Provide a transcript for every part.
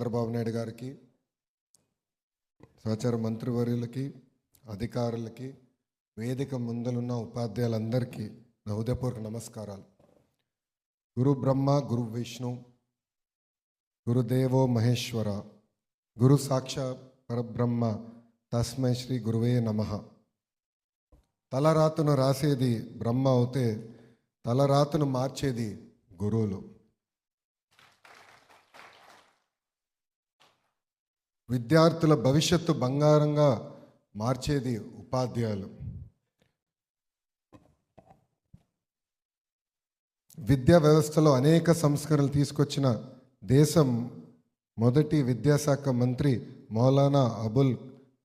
చంద్రబాబు నాయుడు గారికి సహచార మంత్రివర్యులకి అధికారులకి వేదిక ముందలున్న ఉపాధ్యాయులందరికీ నా హృదయపూర్వక నమస్కారాలు. గురు బ్రహ్మ గురు విష్ణు గురుదేవో మహేశ్వర గురు సాక్ష పరబ్రహ్మ తస్మై శ్రీ గురువే నమ. తలరాతను రాసేది బ్రహ్మ అవుతే తలరాతను మార్చేది గురువులు. విద్యార్థుల భవిష్యత్తు బంగారంగా మార్చేది ఉపాధ్యాయులు. విద్యా వ్యవస్థలో అనేక సంస్కరణలు తీసుకొచ్చిన దేశం మొదటి విద్యాశాఖ మంత్రి మౌలానా అబుల్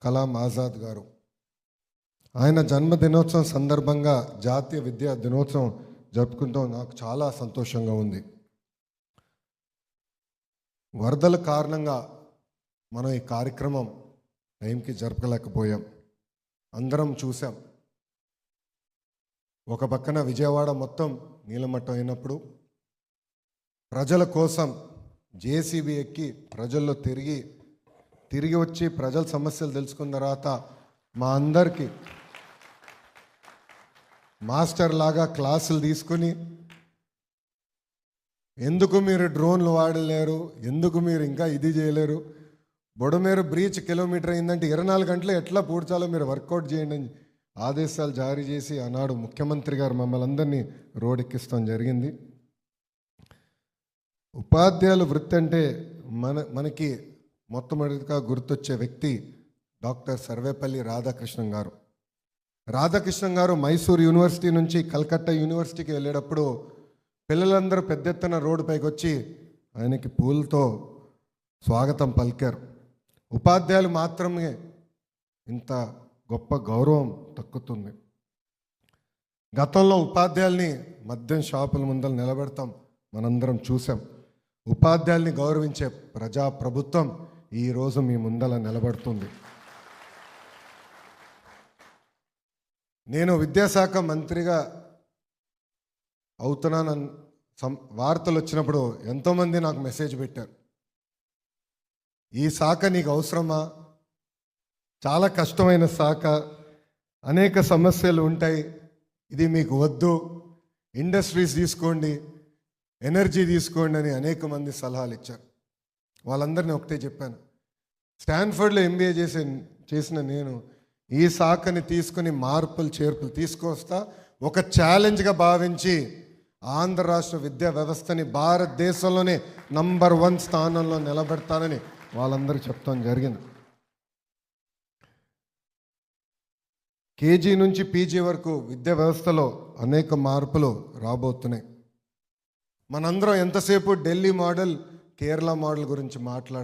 కలాం ఆజాద్ గారు. ఆయన జన్మదినోత్సవం సందర్భంగా జాతీయ విద్యా దినోత్సవం జరుపుకుంటాం నాకు చాలా సంతోషంగా ఉంది. వరదల కారణంగా మనం ఈ కార్యక్రమం టైంకి జరపలేకపోయాం. అందరం చూసాం ఒక పక్కన విజయవాడ మొత్తం నీలమట్టం అయినప్పుడు ప్రజల కోసం జేసీబీ ఎక్కి ప్రజల్లో తిరిగి తిరిగి వచ్చి ప్రజల సమస్యలు తెలుసుకున్న తర్వాత మా అందరికీ మాస్టర్ లాగా క్లాసులు తీసుకుని ఎందుకు మీరు డ్రోన్లు వాడలేరు? ఎందుకు మీరు ఇంకా ఇది చేయలేరు? బొడమేరు బ్రీచ్ కిలోమీటర్ అయిందంటే ఇరవై నాలుగు గంటలు ఎట్లా పూడ్చాలో మీరు వర్కౌట్ చేయండి అని ఆదేశాలు జారీ చేసి ఆనాడు ముఖ్యమంత్రి గారు మమ్మల్ని అందరినీ రోడెక్కిస్తాం జరిగింది. ఉపాధ్యాయులు వృత్తి అంటే మన మనకి మొట్టమొదటిగా గుర్తొచ్చే వ్యక్తి డాక్టర్ సర్వేపల్లి రాధాకృష్ణన్ గారు. రాధాకృష్ణన్ గారు మైసూర్ యూనివర్సిటీ నుంచి కల్కట్టా యూనివర్సిటీకి వెళ్ళేటప్పుడు పిల్లలందరూ పెద్ద ఎత్తున రోడ్డు పైకి వచ్చి ఆయనకి పూలతో స్వాగతం పలికారు. ఉపాధ్యాయులు మాత్రమే ఇంత గొప్ప గౌరవం తక్కుతుంది గతంలో ఉపాధ్యాయుల్ని మద్యం షాపుల ముందర నిలబెడతాం మనందరం చూసాం ఉపాధ్యాయుల్ని గౌరవించే ప్రజా ప్రభుత్వం ఈరోజు మీ ముందల నిలబడుతుంది. నేను విద్యాశాఖ మంత్రిగా అవుతున్నానని సం వార్తలు వచ్చినప్పుడు ఎంతోమంది నాకు మెసేజ్ పెట్టారు. ఈ శాఖ నీకు అవసరమా? చాలా కష్టమైన శాఖ అనేక సమస్యలు ఉంటాయి. ఇది మీకు వద్దు. ఇండస్ట్రీస్ తీసుకోండి. ఎనర్జీ తీసుకోండి అని అనేక మంది సలహాలు ఇచ్చారు. వాళ్ళందరినీ ఒకటే చెప్పాను. స్టాన్ఫర్డ్లో ఎంబీఏ చేసే చేసిన నేను ఈ శాఖని తీసుకుని మార్పులు చేర్పులు తీసుకొస్తా ఒక ఛాలెంజ్గా భావించి ఆంధ్ర రాష్ట్ర విద్యా వ్యవస్థని భారతదేశంలోనే నంబర్ వన్ స్థానంలో నిలబెడతానని వాళ్ళందరూ చెప్తాం జరిగింది. కేజీ నుంచి పీజీ వరకు విద్యా వ్యవస్థలో అనేక మార్పులు రాబోతున్నాయి. మనందరం ఎంతసేపు ఢిల్లీ మోడల్ కేరళ మోడల్ గురించి మాట్లాడుతున్నాం